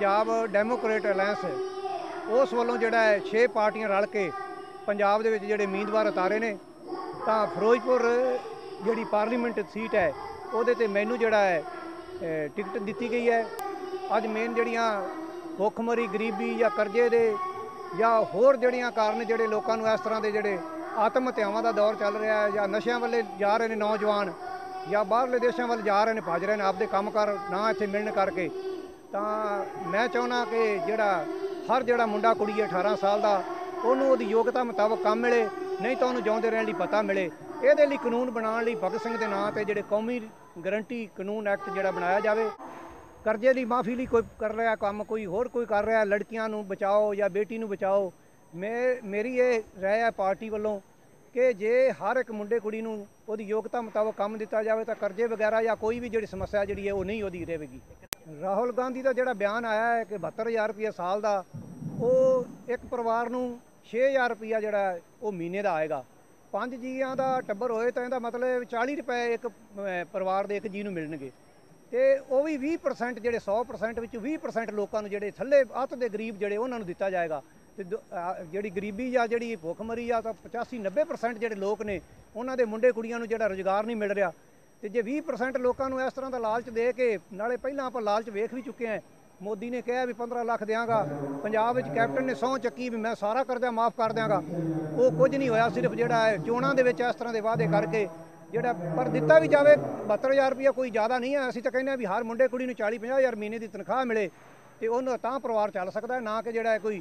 Punjab Democrat alliance ਉਸ ਵੱਲੋਂ ਜਿਹੜਾ ਹੈ 6 ਪਾਰਟੀਆਂ ਰਲ ਕੇ ਪੰਜਾਬ ਦੇ ਵਿੱਚ ਜਿਹੜੇ ਉਮੀਦਵਾਰ ਉਤਾਰੇ ਨੇ, ਤਾਂ ਫਿਰੋਜ਼ਪੁਰ ਜਿਹੜੀ ਪਾਰਲੀਮੈਂਟ ਸੀਟ ਹੈ, ਉਹਦੇ ਤੇ ਮੈਨੂੰ ਜਿਹੜਾ ਹੈ ਟਿਕਟ ਦਿੱਤੀ ਗਈ ਹੈ। ਅੱਜ ਮੇਨ ਜਿਹੜੀਆਂ ਭੁੱਖਮਰੀ, ਗਰੀਬੀ ਜਾਂ ਕਰਜ਼ੇ ਦੇ ਜਾਂ ਹੋਰ ਜਿਹੜੀਆਂ ਕਾਰਨ ਜਿਹੜੇ ਲੋਕਾਂ ਨੂੰ ਇਸ ਤਰ੍ਹਾਂ ਦੇ ਜਿਹੜੇ ਆਤਮ ਹੱਤਿਆਵਾਂ ਦਾ ਦੌਰ ਚੱਲ ਰਿਹਾ ਹੈ ਜਾਂ ਨਸ਼ਿਆਂ ਵੱਲੇ ਜਾ ਰਹੇ ਨੇ ਨੌਜਵਾਨ ਜਾਂ ਬਾਹਰਲੇ ਦੇਸ਼ਾਂ ਵੱਲ ਜਾ ਰਹੇ ਨੇ, ਭੱਜ ਰਹੇ ਨੇ, ਆਪਦੇ ਕੰਮਕਾਰ ਨਾ ਇੱਥੇ ਮਿਲਣ ਕਰਕੇ ਤਾਂ ਮੈਂ ਚਾਹੁੰਦਾ ਕਿ ਜਿਹੜਾ ਹਰ ਜਿਹੜਾ ਮੁੰਡਾ ਕੁੜੀ ਹੈ 18 ਸਾਲ ਦਾ, ਉਹਨੂੰ ਉਹਦੀ ਯੋਗਤਾ ਮੁਤਾਬਕ ਕੰਮ ਮਿਲੇ, ਨਹੀਂ ਤਾਂ ਉਹਨੂੰ ਜਿਉਂਦੇ ਰਹਿਣ ਲਈ ਪਤਾ ਮਿਲੇ। ਇਹਦੇ ਲਈ ਕਾਨੂੰਨ ਬਣਾਉਣ ਲਈ ਭਗਤ ਸਿੰਘ ਦੇ ਨਾਂ ਤੇ ਜਿਹੜੇ ਕੌਮੀ ਗਰੰਟੀ ਕਾਨੂੰਨ ਐਕਟ ਜਿਹੜਾ ਬਣਾਇਆ ਜਾਵੇ। ਕਰਜ਼ੇ ਦੀ ਮਾਫੀ ਲਈ ਕੋਈ ਕਰ ਰਿਹਾ ਕੰਮ, ਕੋਈ ਹੋਰ ਕੋਈ ਕਰ ਰਿਹਾ, ਲੜਕੀਆਂ ਨੂੰ ਬਚਾਓ ਜਾਂ ਬੇਟੀ ਨੂੰ ਬਚਾਓ। ਮੈਂ, ਮੇਰੀ ਇਹ ਰਾਏ ਹੈ ਪਾਰਟੀ ਵੱਲੋਂ ਕਿ ਜੇ ਹਰ ਇੱਕ ਮੁੰਡੇ ਕੁੜੀ ਨੂੰ ਉਹਦੀ ਯੋਗਤਾ ਮੁਤਾਬਕ ਕੰਮ ਦਿੱਤਾ ਜਾਵੇ ਤਾਂ ਕਰਜ਼ੇ ਵਗੈਰਾ ਜਾਂ ਕੋਈ ਵੀ ਜਿਹੜੀ ਸਮੱਸਿਆ ਜਿਹੜੀ ਹੈ ਉਹ ਨਹੀਂ ਉਹਦੀ ਰਹੇਗੀ ਰਾਹੁਲ ਗਾਂਧੀ ਦਾ ਜਿਹੜਾ ਬਿਆਨ ਆਇਆ ਹੈ ਕਿ 72000 ਰੁਪਏ ਸਾਲ ਦਾ, ਉਹ ਇੱਕ ਪਰਿਵਾਰ ਨੂੰ 6000 ਰੁਪਇਆ ਜਿਹੜਾ ਉਹ ਮਹੀਨੇ ਦਾ ਆਏਗਾ। ਪੰਜ ਜੀਆਂ ਦਾ ਟੱਬਰ ਹੋਏ ਤਾਂ ਇਹਦਾ ਮਤਲਬ 40 ਰੁਪਏ ਇੱਕ ਪਰਿਵਾਰ ਦੇ ਇੱਕ ਜੀ ਨੂੰ ਮਿਲਣਗੇ। ਤੇ ਉਹ ਵੀ 20% ਜਿਹੜੇ 100% ਵਿੱਚ 20% ਲੋਕਾਂ ਨੂੰ ਜਿਹੜੇ ਥੱਲੇ ਅੱਤ ਦੇ ਗਰੀਬ ਜਿਹੜੇ, ਉਹਨਾਂ ਨੂੰ ਦਿੱਤਾ ਜਾਏਗਾ। ਤੇ ਦ- ਜਿਹੜੀ ਗਰੀਬੀ ਜਾਂ ਜਿਹੜੀ ਭੁੱਖਮਰੀ ਜਾਂ ਤਾਂ 85 90% ਜਿਹੜੇ ਲੋਕ ਨੇ, ਉਹਨਾਂ ਦੇ ਮੁੰਡੇ ਕੁੜੀਆਂ ਨੂੰ ਜਿਹੜਾ ਰੋਜ਼ਗਾਰ ਨਹੀਂ ਮਿਲ ਰਿਹਾ। ਤੇ ਜੇ 20% ਲੋਕਾਂ ਨੂੰ ਇਸ ਤਰ੍ਹਾਂ ਦਾ ਲਾਲਚ ਦੇ ਕੇ ਨਾਲੇ ਪਹਿਲਾਂ ਆਪਾਂ ਲਾਲਚ ਵੇਖ ਵੀ ਚੁੱਕੇ ਹਾਂ। ਮੋਦੀ ਨੇ ਕਿਹਾ ਵੀ 15 ਲੱਖ ਦਿਆਂਗਾ। ਪੰਜਾਬ ਵਿੱਚ ਕੈਪਟਨ ਨੇ ਸਹੁੰ ਚੱਕੀ ਵੀ ਮੈਂ ਸਾਰਾ ਕਰਜ਼ਾ ਮਾਫ ਕਰ ਦਿਆਂਗਾ। ਉਹ ਕੁਝ ਨਹੀਂ ਹੋਇਆ, ਸਿਰਫ ਜਿਹੜਾ ਹੈ ਚੋਣਾਂ ਦੇ ਵਿੱਚ ਇਸ ਤਰ੍ਹਾਂ ਦੇ ਵਾਅਦੇ ਕਰਕੇ ਜਿਹੜਾ ਪਰ ਦਿੱਤਾ ਵੀ ਜਾਵੇ 72000 ਰੁਪਇਆ ਕੋਈ ਜ਼ਿਆਦਾ ਨਹੀਂ ਹੈ। ਅਸੀਂ ਤਾਂ ਕਹਿੰਦੇ ਹਾਂ ਵੀ ਹਰ ਮੁੰਡੇ ਕੁੜੀ ਨੂੰ 40 50000 ਮਹੀਨੇ ਦੀ ਤਨਖਾਹ ਮਿਲੇ ਤੇ ਉਹਨੂੰ ਤਾਂ ਪਰਿਵਾਰ ਚੱਲ ਸਕਦਾ ਨਾ ਕਿ ਜਿਹੜਾ ਹੈ ਕੋਈ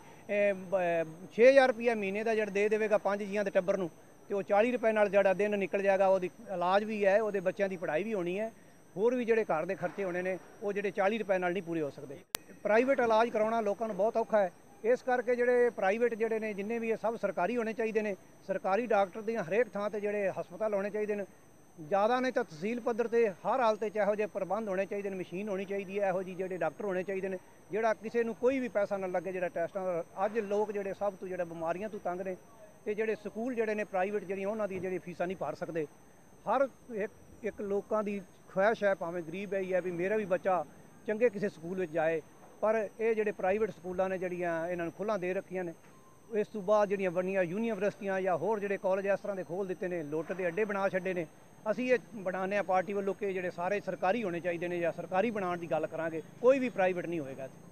6000 ਰੁਪਇਆ ਮਹੀਨੇ ਦਾ ਜਿਹੜਾ ਦੇ ਦੇਵੇਗਾ ਪੰਜ ਜੀਆਂ ਦੇ ਟੱਬਰ ਨੂੰ। ਤੇ ਉਹ 40 ਰੁਪਏ ਨਾਲ ਜਿਹੜਾ ਦਿਨ ਨਿਕਲ ਜਾਏਗਾ, ਉਹਦੀ ਇਲਾਜ ਵੀ ਹੈ, ਉਹਦੇ ਬੱਚਿਆਂ ਦੀ ਪੜ੍ਹਾਈ ਵੀ ਹੋਣੀ ਹੈ। ਹੋਰ ਵੀ ਜਿਹੜੇ ਘਰ ਦੇ ਖਰਚੇ ਹੋਣੇ ਨੇ, ਉਹ ਜਿਹੜੇ 40 ਰੁਪਏ ਨਾਲ ਨਹੀਂ ਪੂਰੇ ਹੋ ਸਕਦੇ। ਪ੍ਰਾਈਵੇਟ ਇਲਾਜ ਕਰਾਉਣਾ ਲੋਕਾਂ ਨੂੰ ਬਹੁਤ ਔਖਾ ਹੈ। ਇਸ ਕਰਕੇ ਜਿਹੜੇ ਪ੍ਰਾਈਵੇਟ ਜਿਹੜੇ ਨੇ, ਜਿੰਨੇ ਵੀ ਇਹ ਸਭ ਸਰਕਾਰੀ ਹੋਣੇ ਚਾਹੀਦੇ ਨੇ, ਸਰਕਾਰੀ ਡਾਕਟਰ ਦੀਆਂ ਹਰੇਕ ਥਾਂ ਤੇ ਜਿਹੜੇ ਹਸਪਤਾਲ ਹੋਣੇ ਚਾਹੀਦੇ ਨੇ, ਜ਼ਿਆਦਾ ਨੇ ਤਾਂ ਤਹਿਸੀਲ ਪੱਧਰ ਤੇ ਹਰ ਹਾਲਤ 'ਤੇ ਇਹੋ ਜਿਹੇ ਪ੍ਰਬੰਧ ਹੋਣੇ ਚਾਹੀਦੇ ਨੇ, ਮਸ਼ੀਨ ਹੋਣੀ ਚਾਹੀਦੀ ਹੈ, ਇਹੋ ਜਿਹੀ ਜਿਹੜੇ ਡਾਕਟਰ ਹੋਣੇ ਚਾਹੀਦੇ ਨੇ, ਜਿਹੜਾ ਕਿਸੇ ਨੂੰ ਕੋਈ ਵੀ ਪੈਸਾ ਨਾ ਲੱਗੇ, ਜਿਹੜਾ ਟੈਸਟਾਂ ਦਾ ਅੱਜ ਲੋਕ ਜਿਹੜੇ ਸਭ ਤੋਂ ਜਿਹੜੇ ਬਿਮਾਰੀਆਂ ਤੋਂ ਤੰਗ ਨੇ ਤੇ ਜਿਹੜੇ ਸਕੂਲ ਜਿਹੜੇ ਨੇ ਪ੍ਰਾਈਵੇਟ ਜਿਹੜੀਆਂ ਉਹਨਾਂ ਦੀ ਜਿਹੜੀ ਫੀਸਾਂ ਨਹੀਂ ਭਰ ਸਕਦੇ, ਹਰ ਇੱਕ ਇੱਕ ਲੋਕਾਂ ਦੀ ਖੁਆਇਸ਼ ਹੈ, ਭਾਵੇਂ ਗਰੀਬ ਹੈ ਹੀ ਹੈ ਵੀ ਮੇਰਾ ਵੀ ਬੱਚਾ ਚੰਗੇ ਕਿਸੇ ਸਕੂਲ ਵਿੱਚ ਜਾਏ, ਪਰ ਇਹ ਜਿਹੜੇ ਪ੍ਰਾਈਵੇਟ ਸਕੂਲਾਂ ਨੇ ਜਿਹੜੀਆਂ ਇਹਨਾਂ ਨੂੰ ਖੁੱਲ੍ਹਾਂ ਦੇ ਰੱਖੀਆਂ ਨੇ, ਇਸ ਤੋਂ ਬਾਅਦ ਜਿਹੜੀਆਂ ਵੱਡੀਆਂ ਯੂਨੀਵਰਸਿਟੀਆਂ ਜਾਂ ਹੋਰ ਜਿਹੜੇ ਕਾਲਜ ਇਸ ਤਰ੍ਹਾਂ ਦੇ ਖੋਲ ਦਿੱਤੇ ਨੇ, ਲੁੱਟ ਦੇ ਅੱਡੇ ਬਣਾ ਛੱਡੇ ਨੇ, ਅਸੀਂ ਇਹ ਬਣਾਉਂਦੇ ਆ ਪਾਰਟੀ ਵੱਲੋਂ ਕਿ ਜਿਹੜੇ ਸਾਰੇ ਸਰਕਾਰੀ ਹੋਣੇ ਚਾਹੀਦੇ ਨੇ ਜਾਂ ਸਰਕਾਰੀ ਬਣਾਉਣ ਦੀ ਗੱਲ ਕਰਾਂਗੇ, ਕੋਈ ਵੀ ਪ੍ਰਾਈਵੇਟ ਨਹੀਂ ਹੋਏਗਾ ਇੱਥੇ।